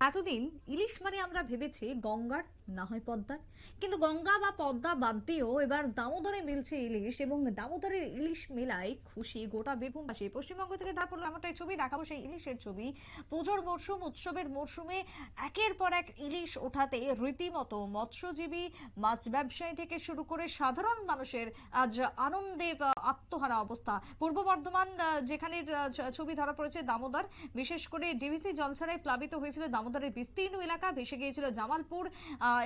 এতদিন ইলিশ মানে আমরা ভেবেছি গঙ্গার, না হয় পদ্মার। কিন্তু গঙ্গা বা পদ্মা বাদ দিয়েও এবার দামোদরে মিলছে ইলিশ এবং দামোদরের ইলিশ মেলায় খুশি গোটা বীরভূমবাসী। পশ্চিমবঙ্গ থেকে তারপর আমরা এই ছবি, দেখাবো সেই ইলিশের ছবি। পুজোর মরশুম, উৎসবের মরশুমে একের পর এক ইলিশ ওঠাতে রীতিমতো মৎস্যজীবী, মাছ ব্যবসায়ী থেকে শুরু করে সাধারণ মানুষের আজ আনন্দে আত্মহারা অবস্থা। পূর্ব বর্ধমান যেখানে ছবি ধরা পড়েছে দামোদর, বিশেষ করে ডিভিসি জলছাড়ায় প্লাবিত হয়েছিল দামোদরের বিস্তীর্ণ এলাকা ভেসে গিয়েছিল জামালপুর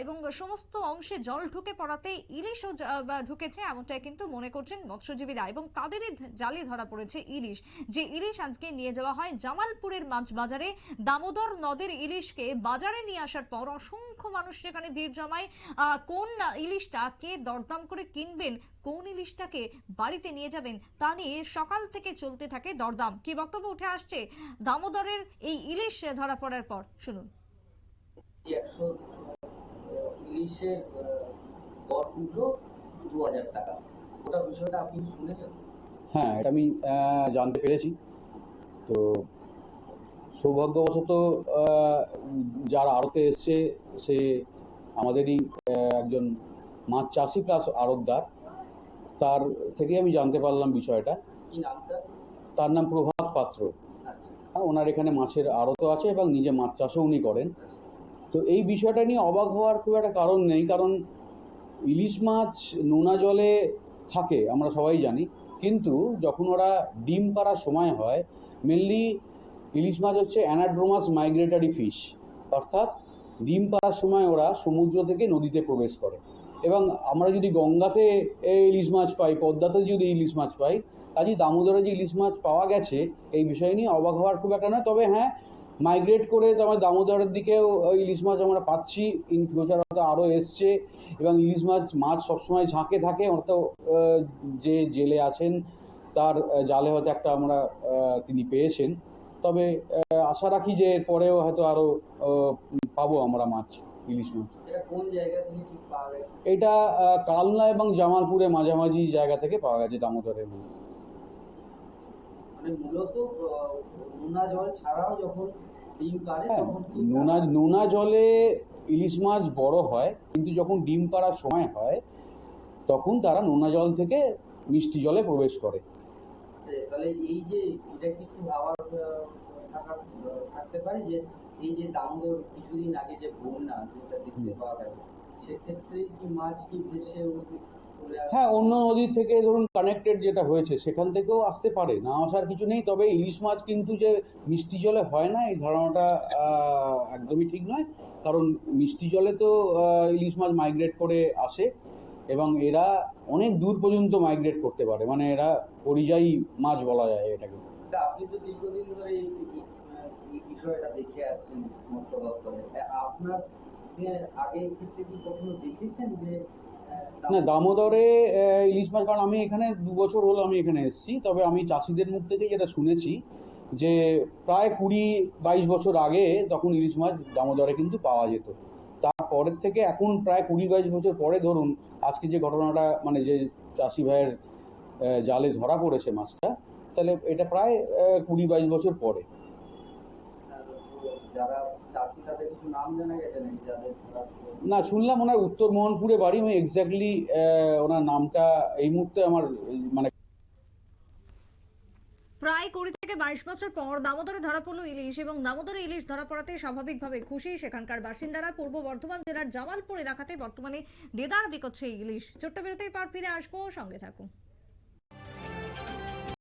এবং সমস্ত অংশে জল ঢুকে পড়াতে বা ঢুকেছে এমনটাই কিন্তু মনে করছেন মৎস্যজীবীরা এবং তাদেরই জালে ধরা পড়েছে ইলিশ। যে ইলিশ আজকে নিয়ে যাওয়া হয় জামালপুরের মাছ বাজারে দামোদর নদের ইলিশকে বাজারে নিয়ে আসার পর অসংখ্য মানুষ সেখানে ভিড় জমায়। কোন ইলিশটা কে দরদাম করে কিনবেন, কোন ইলিশটাকে বাড়িতে নিয়ে যাবেন, তা নিয়ে সকাল থেকে চলতে থাকে দরদাম। কি বক্তব্য উঠে আসছে? দামোদরের এই ইলিশ ধরা পড়ার পর। শুনুন। একশো ইলিশের গড় পুজো দু হাজার টাকা। ওটা বিষয়টা আপনি শুনেছেন? হ্যাঁ এটা আমি জানতে পেরেছি। তো সৌভাগ্যবশত আহ, যার আড়তে এসছে সে আমাদেরই আহ, একজন মাছ চাষি প্লাস আড়তদার। তার থেকে আমি জানতে পারলাম বিষয়টা। তার নাম প্রভাত পাত্র। ওনার এখানে মাছের আড়তও আছে এবং নিজে মাছ চাষও উনি করেন। তো এই বিষয়টা নিয়ে অবাক হওয়ার খুব একটা কারণ নেই, কারণ ইলিশ মাছ নোনা জলে থাকে, আমরা সবাই জানি। কিন্তু যখন ওরা ডিম পাড়ার সময় হয় মেনলি ইলিশ মাছ হচ্ছে অ্যানাড্রোমাস মাইগ্রেটারি ফিশ অর্থাৎ ডিম পাড়ার সময় ওরা সমুদ্র থেকে নদীতে প্রবেশ করে। এবং আমরা যদি গঙ্গাতে ইলিশ মাছ পাই, পদ্মাতে যদি ইলিশ মাছ পাই কাজেই দামোদরে যে ইলিশ মাছ পাওয়া গেছে এই বিষয় নিয়ে অবাক হওয়ার খুব একটা নয়। তবে হ্যাঁ মাইগ্রেট করে তো আমার দামোদরের দিকেও ইলিশ মাছ আমরা পাচ্ছি। ইন ফিউচার হয়তো আরও এসছে। এবং ইলিশ মাছ মাছ সবসময় ঝাঁকে থাকে। হয়তো যে জেলে আছেন তার জালে হয়তো একটা আমরা তিনি পেয়েছেন। তবে আশা রাখি যে এরপরেও হয়তো আরও পাবো আমরা মাছ ইলিশ মাছ। এটা কোন জায়গা থেকে ঠিক পাওয়া গেছে? এটা কালনা এবং জামালপুরে মাঝামাঝি জায়গা থেকে পাওয়া গেছে দামোদরের মাছ। মানে মূলত নোনা জল ছাড়াও যখন ডিম পারে হ্যাঁ তখন নোনা নোনা জলে ইলিশ মাছ বড় হয় কিন্তু যখন ডিম পাড়ার সময় হয় তখন তারা নোনা জল থেকে মিষ্টি জলে প্রবেশ করে তাহলে এই যে এটা কি একটু ভাবার থাকার থাকতে পারে যে এই যে দামোদর কিছুদিন আগে যে বন্যা যেটা দেখতে পাওয়া গেল সেক্ষেত্রে কি মাছ কি ভেসে? হ্যাঁ অন্য নদী থেকে ধরুন কানেক্টেড যেটা হয়েছে, সেখান থেকেও আসতে পারে। না আসার কিছু নেই, তবে ইলিশ মাছ কিন্তু যে মিষ্টি জলে হয় না, এই ধারণাটা একদমই ঠিক নয়। কারণ মিষ্টি জলে তো ইলিশ মাছ মাইগ্রেট করে আসে, এবং এরা অনেক দূর পর্যন্ত মাইগ্রেট করতে পারে। মানে এরা পরিযায়ী মাছ বলা যায় এটাকে। আপনি তো দীর্ঘদিন ধরে বিষয়টা দেখে আসছেন, মৎস্য দপ্তরে। আপনার আগে ক্ষেত্রে কি কখনো দেখেছেন যে না, দামোদরে ইলিশ মাছ, কারণ আমি এখানে দু বছর হলো আমি এখানে এসেছি। তবে আমি চাষিদের মুখ থেকে যেটা শুনেছি যে, প্রায় কুড়ি বাইশ বছর আগে তখন ইলিশ মাছ দামোদরে কিন্তু পাওয়া যেত। তারপরের থেকে এখন প্রায় কুড়ি বাইশ বছর পরে ধরুন, আজকে যে ঘটনাটা মানে যে চাষি ভাইয়ের জালে ধরা পড়েছে মাছটা, তাহলে এটা প্রায় কুড়ি বাইশ বছর পরে যারা চাষি তাদের কিছু নাম জানা গেছে নাকি যাদের ধরা পড়ে? না শুনলাম ওনার উত্তর মোহনপুরে বাড়ি আমি এক্স্যাক্টলি ওনার নামটা এই মুহূর্তে আমার মানে প্রায় কুড়ি থেকে বাইশ বছর পর দামোদরে ধরা পড়ল ইলিশ এবং দামোদরে ইলিশ ধরা পড়াতে স্বাভাবিকভাবে খুশি সেখানকার বাসিন্দারা। পূর্ব বর্ধমান জেলার জামালপুর এলাকাতে বর্তমানে দেদার বিকোচ্ছে ইলিশ। ছোট্ট বিরতির পর ফিরে আসব সঙ্গে থাকুন।